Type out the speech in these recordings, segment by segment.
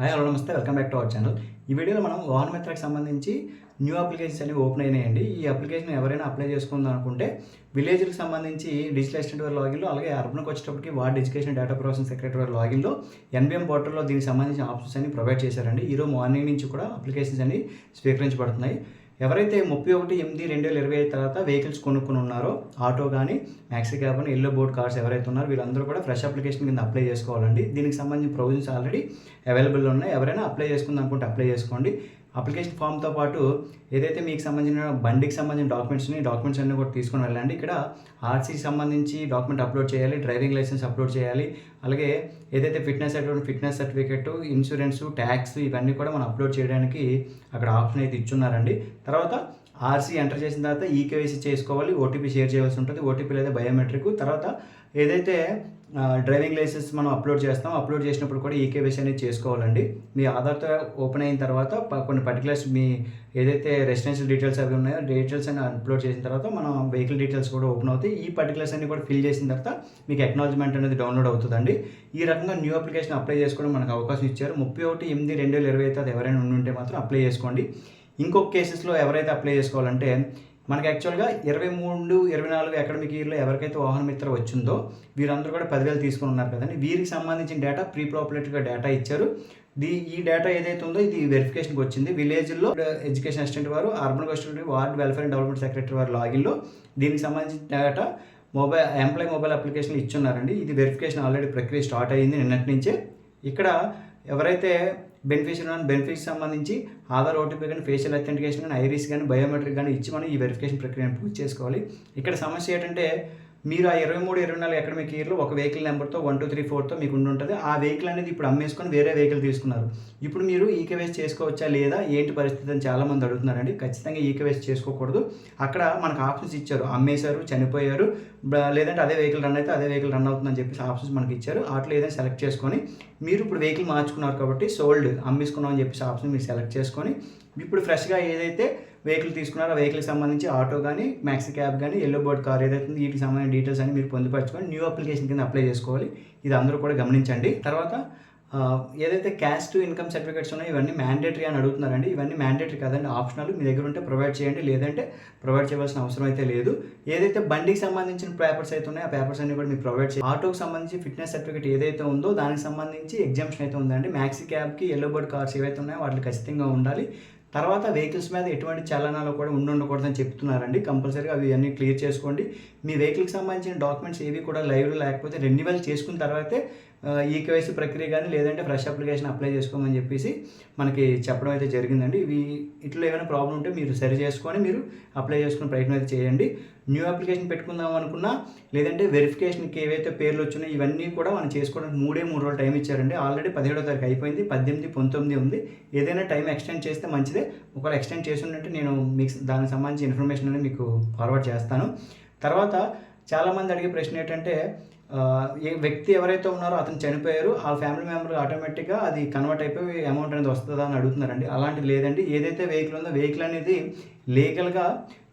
Hi hello నమస్తే. Welcome back to our channel ఈ వీడియోలో మనం వాహన మిత్రకు సంబంధించి న్యూ అప్లికేషన్స్ అనేవి ఓపెన్ అయినాయండి. ఈ అప్లికేషన్ ఎవరైనా అప్లై చేసుకుందాం అనుకుంటే విలేజ్కి సంబంధించి డిజిటల్ అసిస్టెంట్ వారి లాగిన్లో అలాగే అర్బన్కి వచ్చేటప్పటికి ward education data process secretary వారి లాగిన్లో ఎన్బిఎం పోర్టల్లో దీనికి సంబంధించిన ఆప్షన్స్ అన్ని ప్రొవైడ్ చేశారండి. ఈరోజు మార్నింగ్ నుంచి కూడా అప్లికేషన్స్ అన్ని స్వీకరించబడుతున్నాయి. ఎవరైతే ముప్పై ఒకటి ఎనిమిది రెండు వేల ఇరవై ఐదు తర్వాత వెహికల్స్ కొనుక్కుని ఉన్నారో ఆటో కానీ మ్యాక్సీ క్యాబ్ అని ఎల్లో బోర్డ్ కార్స్ ఎవరైతే ఉన్నారో వీళ్ళందరూ కూడా ఫ్రెష్ అప్లికేషన్ కింద అప్లై చేసుకోవాలండి. దీనికి సంబంధించిన ప్రొవిజన్స్ ఆల్రెడీ అవైలబుల్ ఉన్నాయి. ఎవరైనా అప్లై చేసుకుందాం అనుకుంటే అప్లై చేసుకోండి. అప్లికేషన్ ఫామ్తో పాటు ఏదైతే మీకు సంబంధించిన బండికి సంబంధించిన డాక్యుమెంట్స్ని డాక్యుమెంట్స్ అన్నీ కూడా తీసుకొని వెళ్ళండి. ఇక్కడ ఆర్సీకి సంబంధించి డాక్యుమెంట్ అప్లోడ్ చేయాలి డ్రైవింగ్ లైసెన్స్ అప్లోడ్ చేయాలి. అలాగే ఏదైతే fitness certificate fitness certificate insurance tax ఇవన్నీ కూడా మనం అప్లోడ్ చేయడానికి అక్కడ ఆప్షన్ అయితే ఇచ్చున్నారండి. తర్వాత ఆర్సీ ఎంటర్ చేసిన తర్వాత ఈకేవైసీ చేసుకోవాలి ఓటీపీ షేర్ చేయవలసి ఉంటుంది. ఓటీపీ లేదా బయోమెట్రిక్. తర్వాత ఏదైతే డ్రైవింగ్ లైసెన్స్ మనం అప్లోడ్ చేస్తాం. అప్లోడ్ చేసినప్పుడు కూడా ఈకేవైసీ అనేది చేసుకోవాలండి. మీ ఆధార్తో ఓపెన్ అయిన తర్వాత కొన్ని పర్టికులర్స్ మీ ఏదైతే రెసిడెన్షియల్ డీటెయిల్స్ అవి ఉన్నాయో డీటెయిల్స్ అని అప్లోడ్ చేసిన తర్వాత మనం వెహికల్ డీటెయిల్స్ కూడా ఓపెన్ అవుతాయి. ఈ పర్టికులర్స్ అన్ని కూడా ఫిల్ చేసిన తర్వాత మీకు అక్నాలజ్మెంట్ అనేది డౌన్లోడ్ అవుతుందండి. ఈ రకంగా న్యూ అప్లికేషన్ అప్లై చేసుకోవడం మనకు అవకాశం ఇచ్చారు. ముప్పై ఒకటి ఎనిమిది రెండు వేల ఇరవై అయితే అది ఎవరైనా ఉండుంటే మాత్రం అప్లై చేసుకోండి. ఇంకొక కేసెస్లో ఎవరైతే అప్లై చేసుకోవాలంటే మనకి యాక్చువల్గా ఇరవై మూడు ఇరవై నాలుగు అకాడమిక్ ఇయర్లో ఎవరికైతే వాహన మిత్ర వచ్చిందో వీరందరూ కూడా పదివేలు తీసుకుని ఉన్నారు కదండి. వీరికి సంబంధించిన డేటా ప్రీ ప్రాపరేటర్గా డేటా ఇచ్చారు. దీ ఈ డేటా ఏదైతే ఉందో ఇది వెరిఫికేషన్కి వచ్చింది. విలేజ్లో ఎడ్యుకేషన్ అసిస్టెంట్ వారు urban assistant ward welfare and development secretary వారు లాగిన్లో దీనికి సంబంధించిన data mobile employee mobile application ఇచ్చున్నారండి ఇది వెరిఫికేషన్ ఆల్రెడీ ప్రక్రియ స్టార్ట్ అయ్యింది నిన్నటి నుంచే. ఇక్కడ ఎవరైతే బెనిఫిషియరీ అని బెనిఫిట్స్ సంబంధించి ఆధార్ ఓటీపీ కానీ ఫేషియల్ అథెంటికేషన్ కానీ ఐరిస్ కానీ బయోమెట్రిక్ కానీ ఇచ్చి మనం ఈ వెరిఫికేషన్ ప్రక్రియను పూర్తి చేసుకోవాలి. ఇక్కడ సమస్య ఏంటంటే మీరు ఆ ఇరవై మూడు ఇరవై నాలుగు అకాడమిక్ ఇయర్లో ఒక వెహికల్ నెంబర్తో వన్ టూ త్రీ ఫోర్తో మీకు ఉండి ఉంటుంది. ఆ వెహికల్ అనేది ఇప్పుడు అమ్మేసుకొని వేరే వెహికల్ తీసుకున్నారు. ఇప్పుడు మీరు ఈకేవేస్ చేసుకోవచ్చా లేదా ఏంటి పరిస్థితి అని చాలామంది అడుగుతున్నారండి. ఖచ్చితంగా ఈకేవేస్ చేసుకోకూడదు. అక్కడ మనకు ఆప్షన్స్ ఇచ్చారు. అమ్మేశారు చనిపోయారు లేదంటే అదే వెహికల్ రన్ అయితే అదే వెహికల్ రన్ అవుతుందని చెప్పేసి ఆప్షన్స్ మనకి ఇచ్చారు. అట్లా ఏదైనా సెలెక్ట్ చేసుకొని మీరు ఇప్పుడు వెహికల్ మార్చుకున్నారు కాబట్టి సోల్డ్ అమ్మేసుకున్నాం అని చెప్పేసి ఆప్షన్ మీరు సెలెక్ట్ చేసుకొని ఇప్పుడు ఫ్రెష్గా ఏదైతే వెహికల్ తీసుకున్నారో. ఆ వెహికల్కి సంబంధించి ఆటో కానీ మ్యాక్సీ క్యాబ్ కానీ ఎల్లో బోర్డ్ కార్ ఏదైతే ఉందో వీటికి సంబంధించిన డీటెయిల్స్ అని మీరు పొందుపరచుకొని న్యూ అప్లికేషన్ కింద అప్లై చేసుకోవాలి. ఇది అందరూ కూడా గమనించండి. తర్వాత ఏదైతే క్యాస్ట్ ఇన్కమ్ సర్టిఫికేట్స్ ఉన్నాయో ఇవన్నీ మ్యాండేటరీ అని అడుగుతున్నారండి. ఇవన్నీ మ్యాండేటరీ కాదండి. ఆప్షనల్. మీ దగ్గర ఉంటే ప్రొవైడ్ చేయండి. లేదంటే ప్రొవైడ్ చేయవలసిన అవసరం అయితే లేదు. ఏదైతే బండికి సంబంధించిన పేపర్స్ అయితే ఉన్నాయో ఆ పేపర్స్ అన్ని కూడా మీకు ప్రొవైడ్ చేయాలి ఆటోకి సంబంధించి ఫిట్నెస్ సర్టిఫికేట్ ఏదైతే ఉందో దానికి సంబంధించి ఎగ్జామ్షన్ అయితే ఉందండి. మ్యాక్సీ క్యాబ్కి ఎల్లో బోర్డ్ కార్స్ ఏవైతే ఉన్నాయో వాటికి ఖచ్చితంగా ఉండాలి. తర్వాత వెహికల్స్ మీద ఎటువంటి చలనాలు కూడా ఉండి ఉండకూడదని చెప్తున్నారండి. కంపల్సరీగా అవి అన్నీ క్లియర్ చేసుకోండి. మీ వెహికల్కి సంబంధించిన డాక్యుమెంట్స్ ఏవి కూడా లైవ్లో లేకపోతే రెన్యువల్ చేసుకున్న తర్వాతే ఈకేవైసీ ప్రక్రియ కానీ లేదంటే ఫ్రెష్ అప్లికేషన్ అప్లై చేసుకోమని చెప్పేసి మనకి చెప్పడం అయితే జరిగిందండి. ఇవి ఇట్లా ఏమైనా ప్రాబ్లం ఉంటే మీరు సరి చేసుకొని మీరు అప్లై చేసుకునే ప్రయత్నం అయితే చేయండి. న్యూ అప్లికేషన్ పెట్టుకుందాం అనుకున్నా లేదంటే వెరిఫికేషన్కి ఏవైతే పేర్లు వచ్చినాయో ఇవన్నీ కూడా మనం చేసుకోవడానికి మూడే మూడు రోజులు టైం ఇచ్చారండి. ఆల్రెడీ పదిహేడో తారీఖు అయిపోయింది పద్దెనిమిది పంతొమ్మిది ఉంది. ఏదైనా టైం ఎక్స్టెండ్ చేస్తే మంచిదే. ఒకవేళ ఎక్స్టెండ్ చేసి ఉంటే నేను మీకు దానికి సంబంధించి ఇన్ఫర్మేషన్ అనేది మీకు ఫార్వర్డ్ చేస్తాను. తర్వాత చాలామంది అడిగే ప్రశ్న ఏంటంటే ఏ వ్యక్తి ఎవరైతే ఉన్నారో అతను చనిపోయారు ఆ ఫ్యామిలీ మెంబర్ ఆటోమేటిక్గా అది కన్వర్ట్ అయిపోయి అమౌంట్ అనేది వస్తుందా అని అడుగుతున్నారండి. అలాంటిది లేదండి. ఏదైతే వెహికల్ ఉందో వెహికల్ అనేది లీగల్గా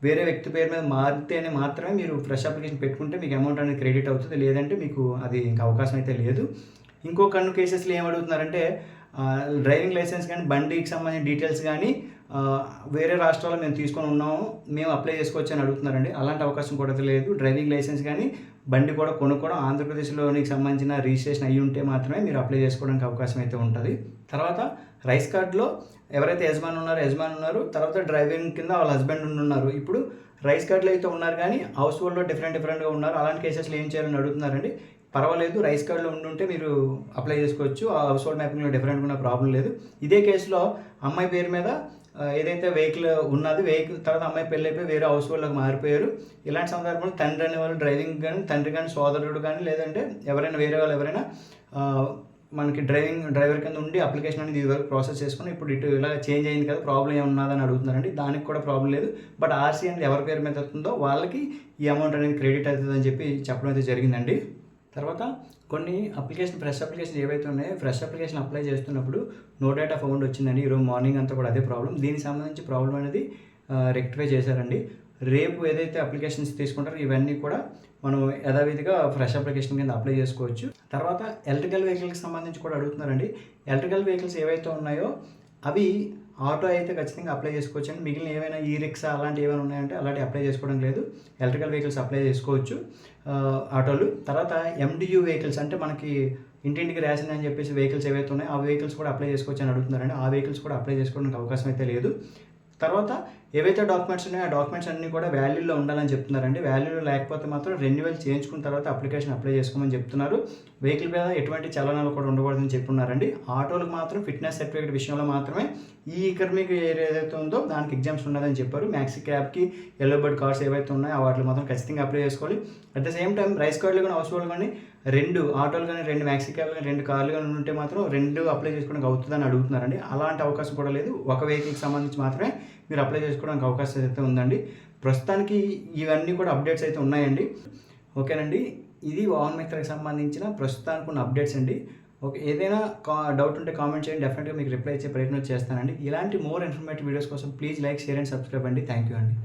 వేరే వ్యక్తి పేరు మీద మారితేనే మాత్రమే మీరు ఫ్రెష్ అప్లికేషన్ పెట్టుకుంటే మీకు అమౌంట్ అనేది క్రెడిట్ అవుతుంది. లేదంటే మీకు అది ఇంకా అవకాశం అయితే లేదు. ఇంకో కన్ను కేసెస్లో ఏం అడుగుతున్నారంటే డ్రైవింగ్ లైసెన్స్ కానీ బండికి సంబంధించిన డీటెయిల్స్ కానీ వేరే రాష్ట్రాల్లో మేము తీసుకొని ఉన్నాము మేము అప్లై చేసుకోవచ్చు అని అడుగుతున్నారండి. అలాంటి అవకాశం కూడా లేదు. డ్రైవింగ్ లైసెన్స్ కానీ బండి కూడా కొనుక్కోవడం ఆంధ్రప్రదేశ్లోనికి సంబంధించిన రిజిస్ట్రేషన్ అయ్యి ఉంటే మాత్రమే మీరు అప్లై చేసుకోవడానికి అవకాశం అయితే ఉంటుంది. తర్వాత రైస్ కార్డులో ఎవరైతే యజమాని ఉన్నారో యజమాని ఉన్నారు. తర్వాత డ్రైవింగ్ కింద వాళ్ళ హస్బెండ్ ఉన్నారు. ఇప్పుడు రైస్ కార్డులో అయితే ఉన్నారు కానీ హౌస్ హోల్డ్లో డిఫరెంట్ డిఫరెంట్గా ఉన్నారు. అలాంటి కేసెస్లో ఏం చేయాలని అడుగుతున్నారండి? పర్వాలేదు. రైస్ కార్డులో ఉండుంటే మీరు అప్లై చేసుకోవచ్చు. ఆ హౌస్ హోల్డ్ మ్యాపింగ్లో డిఫరెంట్గా ఉన్న ప్రాబ్లం లేదు. ఇదే కేసులో అమ్మాయి పేరు మీద ఏదైతే వెహికల్ ఉన్నది వెహికల్ తర్వాత అమ్మాయి పెళ్ళి అయిపోయి వేరే హౌస్ వాళ్ళకి మారిపోయారు. ఇలాంటి సందర్భంలో తండ్రి అనే వాళ్ళు డ్రైవింగ్ కానీ తండ్రి కానీ సోదరుడు కానీ లేదంటే ఎవరైనా వేరే వాళ్ళు ఎవరైనా మనకి డ్రైవింగ్ డ్రైవర్ కింద ఉండి అప్లికేషన్ అనేది ఇది ప్రాసెస్ చేసుకుని ఇప్పుడు ఇటు ఇలా చేంజ్ అయింది కదా ప్రాబ్లం ఏమున్నదని అడుగుతున్నారండి. దానికి కూడా ప్రాబ్లం లేదు. బట్ ఆర్సీ అనేది ఎవరి పేరు మీద వస్తుందో వాళ్ళకి ఈ అమౌంట్ అనేది క్రెడిట్ అవుతుందని చెప్పి చెప్పడం అయితే జరిగిందండి. తర్వాత కొన్ని అప్లికేషన్ ఫ్రెష్ అప్లికేషన్ ఏవైతే ఉన్నాయో ఫ్రెష్ అప్లికేషన్ అప్లై చేస్తున్నప్పుడు నో డేటా ఫౌండ్ వచ్చిందని ఈరోజు మార్నింగ్ అంతా కూడా అదే ప్రాబ్లం దీనికి సంబంధించి ప్రాబ్లం అనేది రెక్టిఫై చేశారండి. రేపు ఏదైతే అప్లికేషన్స్ తీసుకుంటారో ఇవన్నీ కూడా మనం యథావిధిగా ఫ్రెష్ అప్లికేషన్ కింద అప్లై చేసుకోవచ్చు. తర్వాత ఎలక్ట్రికల్ వెహికల్కి సంబంధించి కూడా అడుగుతున్నారండి. ఎలక్ట్రికల్ వెహికల్స్ ఏవైతే ఉన్నాయో అవి ఆటో అయితే ఖచ్చితంగా అప్లై చేసుకోవచ్చు అండి. మిగిలిన ఏమైనా ఈ రిక్సా అలాంటివి ఏమైనా ఉన్నాయంటే అలాంటి అప్లై చేసుకోవడం లేదు. ఎలక్ట్రికల్ వెహికల్స్ అప్లై చేసుకోవచ్చు ఆటోలు. తర్వాత ఎండియూ వెహికల్స్ అంటే మనకి ఇంటింటికి రేషన్ అని చెప్పేసి వెహికల్స్ ఏవైతే ఉన్నాయో ఆ వెహికల్స్ కూడా అప్లై చేసుకోవచ్చు అని అడుగుతున్నారండి. ఆ వెహికల్స్ కూడా అప్లై చేసుకోవడానికి అవకాశం అయితే లేదు. తర్వాత ఏవైతే డాక్యుమెంట్స్ ఉన్నాయో ఆ డాక్యుమెంట్స్ అన్నీ కూడా వాల్యూలో ఉండాలని చెప్తున్నారండి. వాల్యూలో లేకపోతే మాత్రం రెన్యువల్ చేయించుకున్న తర్వాత అప్లికేషన్ అప్లై చేసుకోమని చెప్తున్నారు. వెహికల్ మీద ఎటువంటి చలనాలు కూడా ఉండకూడదని చెప్పున్నారండి. ఆటోలకు మాత్రం ఫిట్నెస్ సర్టిఫికేట్ విషయంలో మాత్రమే ఈ ఎకర్మిక్ ఏరియా ఏదైతే ఉందో దానికి ఎగ్జామ్స్ ఉన్నదని చెప్పారు. మ్యాక్సీ క్యాబ్కి ఎల్లో బర్డ్ కార్డ్స్ ఏవైతే ఉన్నాయో వాటిలో మాత్రం ఖచ్చితంగా అప్లై చేసుకోవాలి. At the same time rice కార్డులు కానీ హౌస్ హోల్డ్ కానీ రెండు ఆటోలు కానీ రెండు మ్యాక్సీ క్యాబ్లు కానీ రెండు కార్లు కానీ ఉంటే మాత్రం రెండు అప్లై చేసుకోవడానికి అవుతుందని అడుగుతున్నారండి. అలాంటి అవకాశం కూడా లేదు. ఒక వెహికల్కి సంబంధించి మాత్రమే మీరు అప్లై చేసుకోవడానికి అవకాశం అయితే ఉందండి. ప్రస్తుతానికి ఇవన్నీ కూడా అప్డేట్స్ అయితే ఉన్నాయండి. ఓకేనండి. ఇది వాహన్ మిత్రకి సంబంధించిన ప్రస్తుతానికి ఉన్న అప్డేట్స్ అండి. ఓకే ఏదైనా కా డౌట్ ఉంటే కామెంట్ చేయండి. డెఫినెట్గా మీకు రిప్లై ఇచ్చే ప్రయత్నం చేస్తానండి. ఇలాంటి మోర్ ఇన్ఫర్మేటివ్ వీడియోస్ కోసం please like share and subscribe అండి. థ్యాంక్ యూ అండి.